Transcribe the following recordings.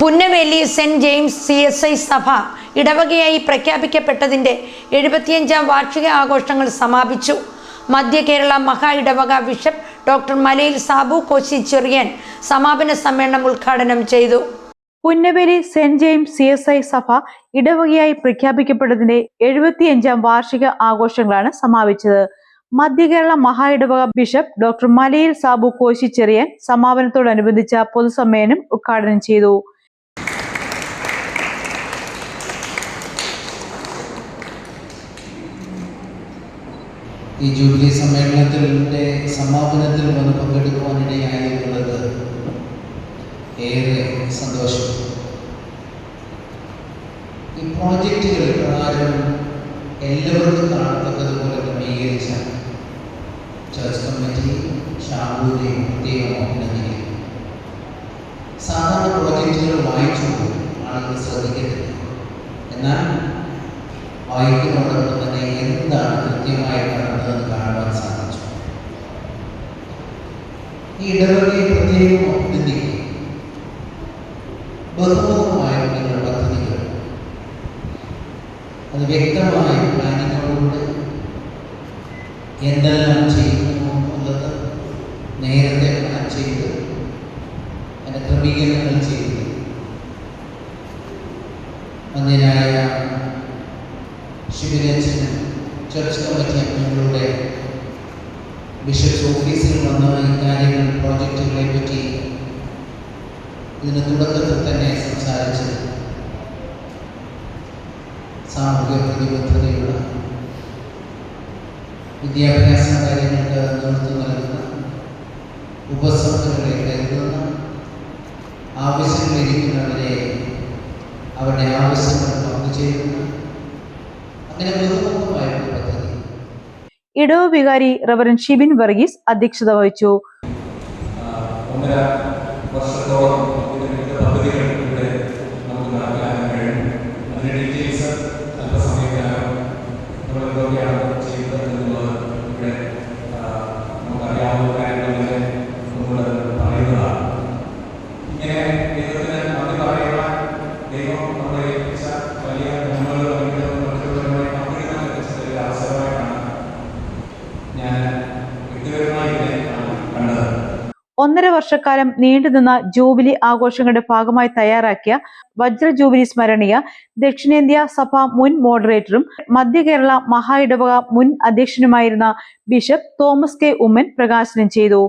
Punnaveli saint James C S I സഭ ഇടവകയായി പ്രഖ്യാപിക്കപ്പെട്ടതിന്റെ എഴുപത്തിയഞ്ചാം വാർഷിക ആഘോഷങ്ങൾ സമാപിച്ചു. മധ്യ കേരള മഹാ ഇടവക ബിഷപ്പ് ഡോക്ടർ മലയിൽ സാബു കോശി ചെറിയൻ സമാപന സമ്മേളനം ഉദ്ഘാടനം ചെയ്തു. Punnaveli saint James C S I സഭ ഇടവകയായി പ്രഖ്യാപിക്കപ്പെട്ടതിന്റെ എഴുപത്തിയഞ്ചാം വാർഷിക ആഘോഷങ്ങളാണ് സമാപിച്ചത്. മധ്യ കേരള മഹാ ഇടവക ബിഷപ്പ് ഡോക്ടർ മലയിൽ സാബു കോശി ചെറിയൻ സമാപനത്തോടനുബന്ധിച്ച പൊതുസമ്മേളനം ഉദ്ഘാടനം ചെയ്തു. ഈ ജൂബിലി സമ്മേളനത്തിന്റെ സമാപനത്തിൽ വന്ന് പങ്കെടുക്കുവാനിടയായിട്ടുള്ളത് ഏറെ സന്തോഷം. ഈ പ്രോജക്റ്റുകൾ പ്രകാരം എല്ലാവർക്കും കാണത്തക്കതുപോലെ ക്രമീകരിച്ച ചർച്ച് കമ്മിറ്റി ഷാബൂരെ പ്രത്യേകം അഭിനന്ദിക്കുന്നു. സാധാരണ പ്രോജക്റ്റുകൾ വായിച്ചു ആളുകൾ ശ്രദ്ധിക്കരുത് എന്നാൽ വായിക്കുന്നതോടൊപ്പം തന്നെ എന്താണ് കൃത്യമായി നടന്നതെന്ന് കാണുവാൻ സാധിച്ചു? ഈ ഇടവകയെ പ്രത്യേകം അഭിനന്ദിക്കും ബഹുമുഖമായ നിങ്ങളുടെ പദ്ധതികൾ. അത് വ്യക്തമായ പ്ലാനിങ്ങോടുകൂടി എന്തെല്ലാം ചെയ്യുന്നു എന്നുള്ളത് നേരത്തെ പ്ലാൻ ചെയ്ത്. അതിന്റെ ക്രമീകരണങ്ങൾ ചെയ്ത്. ശിവരഞ്ജന് ചർച്ച് കമ്മിറ്റി അംഗങ്ങളുടെ ബിഷപ്സ് ഓഫീസിൽ വന്ന കാര്യങ്ങൾ പ്രോജക്റ്റുകളെ പറ്റി ഇതിന് തുടക്കത്തിൽ തന്നെ സംസാരിച്ച് സാമൂഹിക പ്രതിബദ്ധതയുള്ള വിദ്യാഭ്യാസ കാര്യങ്ങൾക്ക് നേതൃത്വം നൽകുന്ന ഉപസംഘങ്ങളെ കരുതുന്ന ആവശ്യങ്ങളിരിക്കുന്നവരെ അവരുടെ ആവശ്യങ്ങൾ പങ്കുചേരുന്ന ഇടവ വികാരി റവറൻ ഷിബിൻ വർഗീസ് അധ്യക്ഷത വഹിച്ചു. വർഷത്തോളം പദ്ധതികൾ ഇവിടെ നമുക്ക് നടപ്പിലാക്കാൻ കഴിയും. അതിന്റെ ഡീറ്റെയിൽസ് അല്പസമയത്തിനകം നമ്മൾ എന്തൊക്കെയാണ് ചെയ്തത് എന്നുള്ളത് ഇവിടെ ആഹ് നമുക്കറിയാവുന്ന കാര്യങ്ങൾ തന്നെ ഒന്നുകൂടെ പറയുന്നതാണ്. ഇങ്ങനെ ദൈവത്തിന് നന്ദി പറയുവാൻ ദൈവം നമ്മളെ ഒന്നര വർഷക്കാലം നീണ്ടുനിന്ന ജൂബിലി ആഘോഷങ്ങളുടെ ഭാഗമായി തയ്യാറാക്കിയ വജ്ര ജൂബിലി സ്മരണീയ ദക്ഷിണേന്ത്യ സഭ മുൻ മോഡറേറ്ററും മധ്യ കേരള മഹാ ഇടവക മുൻ അധ്യക്ഷനുമായിരുന്ന ബിഷപ്പ് തോമസ് കെ ഉമ്മൻ പ്രകാശനം ചെയ്തു.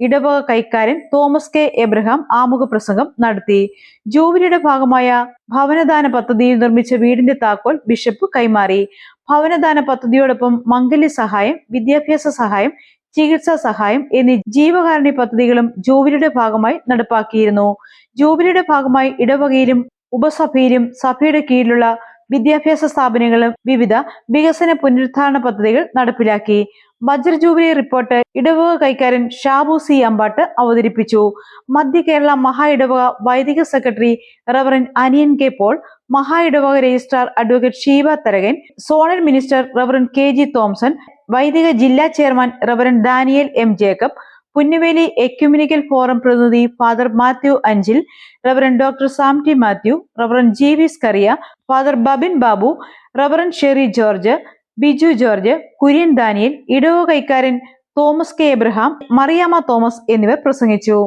ഇടവക കൈക്കാരൻ തോമസ് കെ എബ്രഹാം ആമുഖ പ്രസംഗം നടത്തി. ജൂബിലിയുടെ ഭാഗമായ ഭവനദാന പദ്ധതിയിൽ നിർമ്മിച്ച വീടിന്റെ താക്കോൽ ബിഷപ്പ് കൈമാറി. ഭവനദാന പദ്ധതിയോടൊപ്പം മംഗല്യ സഹായം വിദ്യാഭ്യാസ സഹായം ചികിത്സാ സഹായം എന്നീ ജീവകാരുണ്യ പദ്ധതികളും ജൂബിലിയുടെ ഭാഗമായി നടപ്പാക്കിയിരുന്നു. ജൂബിലിയുടെ ഭാഗമായി ഇടവകയിലും ഉപസഭയിലും സഭയുടെ കീഴിലുള്ള വിദ്യാഭ്യാസ സ്ഥാപനങ്ങളും വിവിധ വികസന പുനരുദ്ധാരണ പദ്ധതികൾ നടപ്പിലാക്കി. വജ്ര ജൂബിലി റിപ്പോർട്ട് ഇടവക കൈക്കാരൻ ഷാബു സി അമ്പാട്ട് അവതരിപ്പിച്ചു. മധ്യ കേരള മഹാ ഇടവക വൈദിക secretary reverend Aniyan K Paul മഹാ ഇടവക registrar advocate Sheeba Tharakan zonal minister reverend K G Thomson വൈദിക ജില്ലാ chairman reverend Daniel M Jacob Punnaveli ecumenical forum പ്രതിനിധി father Mathew Anchil reverend doctor Sam T Mathew reverend G V Scaria father Babin Babu reverend Sherry George Biju George Kurian Daniel ഇടവ കൈക്കാരൻ Thomas K. Abraham Mariyama Thomas എന്നിവർ പ്രസംഗിച്ചു.